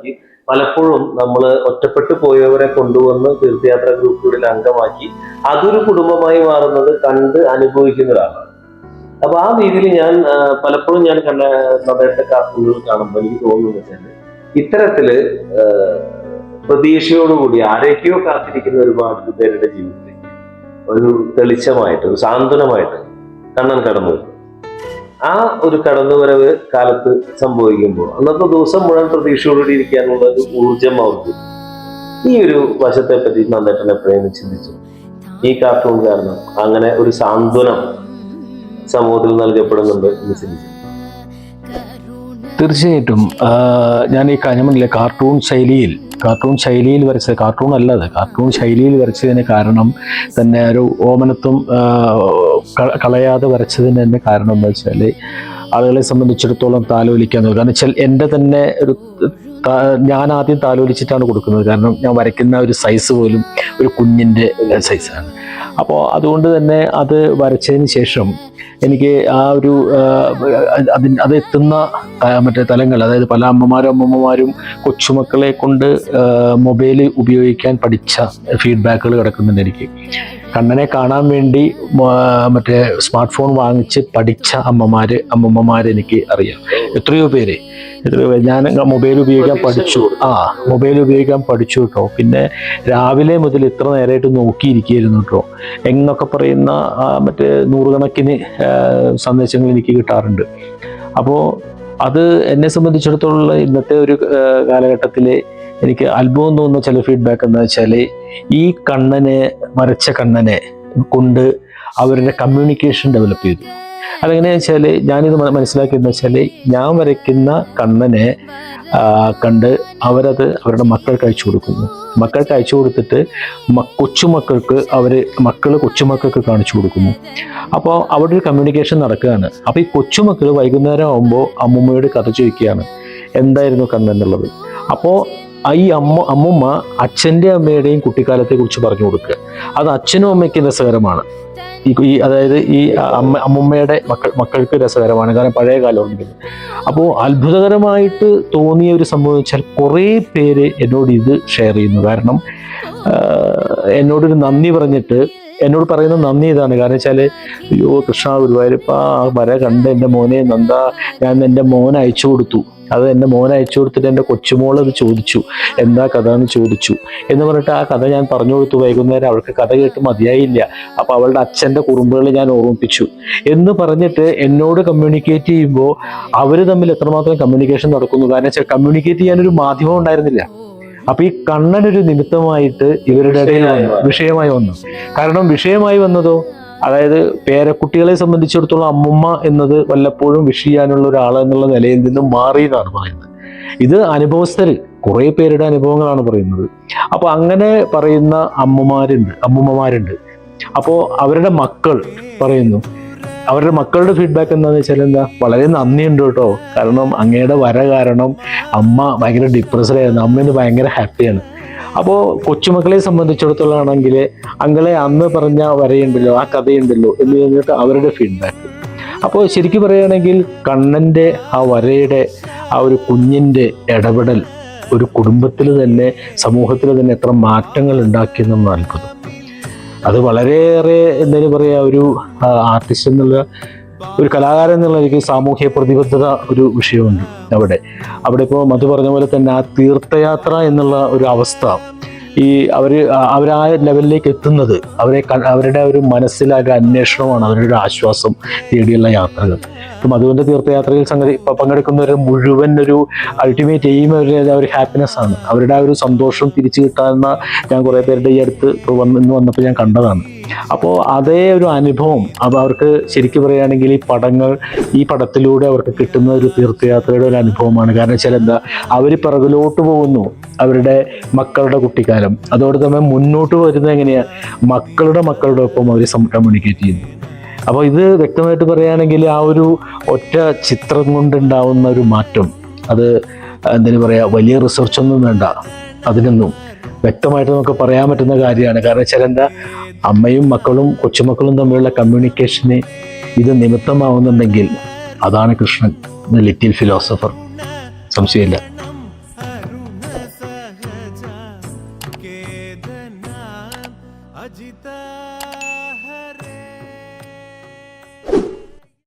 മനസ്സിലാക്കി പലപ്പോഴും നമ്മൾ ഒറ്റപ്പെട്ടു പോയവരെ കൊണ്ടുവന്ന് തീർത്ഥയാത്ര ഗ്രൂപ്പുകളിൽ അംഗമാക്കി അതൊരു കുടുംബമായി മാറുന്നത് കണ്ട് അനുഭവിക്കുന്ന ഒരാളാണ് അപ്പൊ ആ രീതിയിൽ ഞാൻ പലപ്പോഴും ഞാൻ കണ്ട നടേണ്ട കാർട്ടൂണുകൾ കാണുമ്പോൾ എനിക്ക് തോന്നുന്നത് വെച്ചാൽ ഇത്തരത്തിൽ പ്രതീക്ഷയോടുകൂടി ആരൊക്കെയോ കാത്തിരിക്കുന്ന ഒരുപാട് പേരുടെ ജീവിതത്തിൽ ഒരു തെളിച്ചമായിട്ട് ഒരു സാന്ത്വനമായിട്ട് കണ്ണൻ കടന്നു വരും. ആ ഒരു കടന്നുവരവ് കാലത്ത് സംഭവിക്കുമ്പോൾ അന്നത്തെ ദിവസം മുഴുവൻ പ്രതീക്ഷയോടുകൂടി ഇരിക്കാനുള്ള ഒരു ഊർജം അവർക്ക്. ഈ ഒരു വശത്തെ പറ്റി നന്നായിട്ട് പ്രേമ ചിന്തിച്ചു. ഈ കാർട്ടൂൺ കാരണം അങ്ങനെ ഒരു സാന്ത്വനം സമൂഹത്തിൽ നൽകപ്പെടുന്നുണ്ട് എന്ന് ചിന്തിച്ചു. തീർച്ചയായിട്ടും ഞാൻ ഈ കാഞ്ഞമണിലെ കാർട്ടൂൺ ശൈലിയിൽ കാർട്ടൂൺ ശൈലിയിൽ വരച്ചത്. കാർട്ടൂൺ അല്ലത്. കാർട്ടൂൺ ശൈലിയിൽ വരച്ചതിന് കാരണം തന്നെ ഒരു ഓമനത്വം കളയാതെ വരച്ചതിന് തന്നെ കാരണം എന്താ വെച്ചാൽ ആളുകളെ സംബന്ധിച്ചിടത്തോളം താലോലിക്കാൻ കാരണം വെച്ചാൽ എന്റെ തന്നെ ഒരു ഞാൻ ആദ്യം താലോലിച്ചിട്ടാണ് കൊടുക്കുന്നത്. കാരണം ഞാൻ വരയ്ക്കുന്ന ഒരു സൈസ് പോലും ഒരു കുഞ്ഞിന്റെ സൈസാണ് അപ്പോൾ അതുകൊണ്ട് തന്നെ അത് വരച്ചതിന് ശേഷം എനിക്ക് ആ ഒരു അതിന് അത് എത്തുന്ന മറ്റേ തലങ്ങൾ അതായത് പല അമ്മമാരും അമ്മമ്മമാരും കൊച്ചുമക്കളെ കൊണ്ട് മൊബൈൽ ഉപയോഗിക്കാൻ പഠിച്ച ഫീഡ്ബാക്കുകൾ കിടക്കുന്നുണ്ട് എനിക്ക്. കണ്ണനെ കാണാൻ വേണ്ടി മറ്റേ സ്മാർട്ട് ഫോൺ വാങ്ങിച്ച് പഠിച്ച അമ്മമാർ അമ്മമ്മമാരെനിക്ക് അറിയാം. എത്രയോ പേര്. എത്രയോ പേര്. ഞാൻ മൊബൈൽ ഉപയോഗിക്കാൻ പഠിച്ചു. ആ മൊബൈൽ ഉപയോഗിക്കാൻ പഠിച്ചു കേട്ടോ. പിന്നെ രാവിലെ മുതൽ ഇത്ര നേരമായിട്ട് നോക്കിയിരിക്കുകയായിരുന്നു കേട്ടോ. എന്നൊക്കെ പറയുന്ന മറ്റേ നൂറുകണക്കിന് സന്ദേശങ്ങൾ എനിക്ക് കിട്ടാറുണ്ട്. അപ്പോൾ അത് എന്നെ സംബന്ധിച്ചിടത്തോളം ഇന്നത്തെ ഒരു കാലഘട്ടത്തിൽ എനിക്ക് അത്ഭുതം തോന്നുന്ന ചില ഫീഡ്ബാക്ക് എന്താ വെച്ചാൽ ഈ കണ്ണനെ വരച്ച കണ്ണനെ കൊണ്ട് അവരുടെ കമ്മ്യൂണിക്കേഷൻ ഡെവലപ്പ് ചെയ്തു. അതെങ്ങനെയാണെന്ന് വെച്ചാൽ ഞാനിത് മനസ്സിലാക്കിയെന്ന് വെച്ചാൽ ഞാൻ വരയ്ക്കുന്ന കണ്ണനെ കണ്ട് അവരത് അവരുടെ മക്കൾക്ക് അയച്ചു കൊടുക്കുന്നു. മക്കൾക്ക് അയച്ചു കൊടുത്തിട്ട് കൊച്ചുമക്കൾക്ക് അവർ മക്കൾ കൊച്ചുമക്കൾക്ക് കാണിച്ചു കൊടുക്കുന്നു. അപ്പോൾ അവിടെ ഒരു കമ്മ്യൂണിക്കേഷൻ നടക്കുകയാണ്. അപ്പോൾ ഈ കൊച്ചുമക്കൾ വൈകുന്നേരം ആകുമ്പോൾ അമ്മുമ്മയോട് കഥ ചോദിക്കുകയാണ്. എന്തായിരുന്നു കണ്ണെന്നുള്ളത്? അപ്പോൾ ഈ അമ്മ അമ്മുമ്മ അച്ഛന്റെ അമ്മയുടെയും കുട്ടിക്കാലത്തെ കുറിച്ച് പറഞ്ഞു കൊടുക്കുക. അത് അച്ഛനും അമ്മയ്ക്ക് രസകരമാണ്. ഈ അതായത് ഈ അമ്മ അമ്മുമ്മയുടെ മക്കൾ മക്കൾക്ക് രസകരമാണ്. കാരണം പഴയ കാലം ഉണ്ടെങ്കിൽ അപ്പോൾ അത്ഭുതകരമായിട്ട് തോന്നിയ ഒരു സംഭവം വെച്ചാൽ കുറേ പേര് എന്നോട് ഇത് ഷെയർ ചെയ്യുന്നു. കാരണം എന്നോടൊരു നന്ദി പറഞ്ഞിട്ട് എന്നോട് പറയുന്ന നന്ദി ഇതാണ്. കാരണം വെച്ചാൽ അയ്യോ കൃഷ്ണ ഗുരുവായൂരപ്പ വര കണ്ട് എന്റെ മോനെ നന്ദ ഞാൻ എന്റെ മോനെ അയച്ചു കൊടുത്തു. അത് എന്റെ മോൻ അയച്ചു കൊടുത്തിട്ട് എന്റെ കൊച്ചുമോൾ അത് ചോദിച്ചു. എന്താ കഥ എന്ന് ചോദിച്ചു. എന്ന് പറഞ്ഞിട്ട് ആ കഥ ഞാൻ പറഞ്ഞു കൊടുത്തു. വൈകുന്നേരം അവൾക്ക് കഥ കേട്ട് മതിയായില്ല. അപ്പോൾ അവളുടെ അച്ഛന്റെ കുറുമ്പുകൾ ഞാൻ ഓർമ്മിപ്പിച്ചു. എന്ന് പറഞ്ഞിട്ട് എന്നോട് കമ്മ്യൂണിക്കേറ്റ് ചെയ്യുമ്പോൾ അവർ തമ്മിൽ എത്രമാത്രം കമ്മ്യൂണിക്കേഷൻ നടക്കുന്നു? കാരണം വെച്ചാൽ കമ്മ്യൂണിക്കേറ്റ് ചെയ്യാനൊരു മാധ്യമം ഉണ്ടായിരുന്നില്ല. അപ്പൊ ഈ കണ്ണനൊരു നിമിത്തമായിട്ട് ഇവരുടെ ഇടയിൽ വിഷയമായി വന്നു. കാരണം വിഷയമായി വന്നതോ? അതായത് പേരക്കുട്ടികളെ സംബന്ധിച്ചിടത്തോളം അമ്മുമ്മ എന്നത് വല്ലപ്പോഴും വിഷ് ചെയ്യാനുള്ള ഒരാൾ എന്നുള്ള നിലയിൽ നിന്നും മാറി എന്നാണ് പറയുന്നത്. ഇത് അനുഭവസ്ഥർ കുറെ പേരുടെ അനുഭവങ്ങളാണ് പറയുന്നത്. അപ്പൊ അങ്ങനെ പറയുന്ന അമ്മമാരുണ്ട് അമ്മുമ്മമാരുണ്ട്. അപ്പോൾ അവരുടെ മക്കൾ പറയുന്നു അവരുടെ മക്കളുടെ ഫീഡ്ബാക്ക് എന്താണെന്ന് വെച്ചാൽ എന്താ? വളരെ നന്ദിയുണ്ട് കേട്ടോ. കാരണം അങ്ങയുടെ വര കാരണം അമ്മ ഭയങ്കര ഡിപ്രസ്ഡായിരുന്നു അമ്മ ഇന്ന് ഭയങ്കര ഹാപ്പിയാണ് അപ്പോൾ കൊച്ചുമക്കളെ സംബന്ധിച്ചിടത്തോളാണെങ്കിൽ അങ്ങളെ അന്ന് പറഞ്ഞ വരയുണ്ടല്ലോ ആ കഥയുണ്ടല്ലോ എന്ന് പറഞ്ഞിട്ട് അവരുടെ ഫീഡ്ബാക്ക് അപ്പോൾ ശരിക്കും പറയുകയാണെങ്കിൽ കണ്ണന്റെ ആ വരയുടെ ആ ഒരു കുഞ്ഞിന്റെ ഇടപെടൽ ഒരു കുടുംബത്തിൽ തന്നെ സമൂഹത്തിൽ തന്നെ എത്ര മാറ്റങ്ങൾ ഉണ്ടാക്കിയെന്നാണ് അത്ഭുതം അത് വളരെയേറെ എന്തായാലും പറയുക ഒരു ആർട്ടിസ്റ്റ് എന്നുള്ള ഒരു കലാകാരൻ എന്നുള്ള എനിക്ക് സാമൂഹ്യ പ്രതിബദ്ധത ഒരു വിഷയമുണ്ട് അവിടെ. അവിടെ ഇപ്പോൾ മധു പറഞ്ഞ പോലെ തന്നെ ആ തീർത്ഥയാത്ര എന്നുള്ള ഒരു അവസ്ഥ ഈ അവർ അവരാ ലെവലിലേക്ക് എത്തുന്നത് അവരെ അവരുടെ ഒരു മനസ്സിലാകെ അന്വേഷണമാണ് അവരുടെ ഒരു ആശ്വാസം തേടിയുള്ള യാത്രകൾ. ഇപ്പം മധുവിന്റെ തീർത്ഥയാത്രയിൽ സംഗതി ഒരു മുഴുവൻ ഒരു അൾട്ടിമേറ്റ് എയിം അവരുടെ ഒരു ഹാപ്പിനെസ് ആണ്. അവരുടെ ആ ഒരു സന്തോഷം തിരിച്ചു കിട്ടാവുന്ന ഞാൻ കുറേ പേരുടെ ഈ അടുത്ത് വന്നു വന്നപ്പോൾ ഞാൻ കണ്ടതാണ്. അപ്പോൾ അതേ ഒരു അനുഭവം അത് അവർക്ക് ശരിക്കും പറയുകയാണെങ്കിൽ ഈ പടങ്ങൾ ഈ പടത്തിലൂടെ അവർക്ക് കിട്ടുന്ന ഒരു തീർത്ഥയാത്രയുടെ ഒരു അനുഭവമാണ്. കാരണം വെച്ചാൽ എന്താ? അവർ പിറകിലോട്ട് പോകുന്നു അവരുടെ മക്കളുടെ കുട്ടിക്കാലം. അതോടെ തന്നെ മുന്നോട്ട് വരുന്നത് എങ്ങനെയാ? മക്കളുടെ മക്കളുടെ ഒപ്പം അവർ കമ്മ്യൂണിക്കേറ്റ് ചെയ്യുന്നു. അപ്പോൾ ഇത് വ്യക്തമായിട്ട് പറയുകയാണെങ്കിൽ ആ ഒരു ഒറ്റ ചിത്രം കൊണ്ടുണ്ടാവുന്ന ഒരു മാറ്റം അത് എന്തിനു പറയുക വലിയ റിസർച്ചൊന്നും വേണ്ട. അതിനൊന്നും വ്യക്തമായിട്ട് നമുക്ക് പറയാൻ പറ്റുന്ന കാര്യമാണ്. കാരണം വെച്ചാൽ എന്താ അമ്മയും മക്കളും കൊച്ചുമക്കളും തമ്മിലുള്ള കമ്മ്യൂണിക്കേഷന് ഇത് നിമിത്തമാവുന്നുണ്ടെങ്കിൽ അതാണ് കൃഷ്ണൻ ലിറ്റിൽ ഫിലോസഫർ സംശയമില്ല.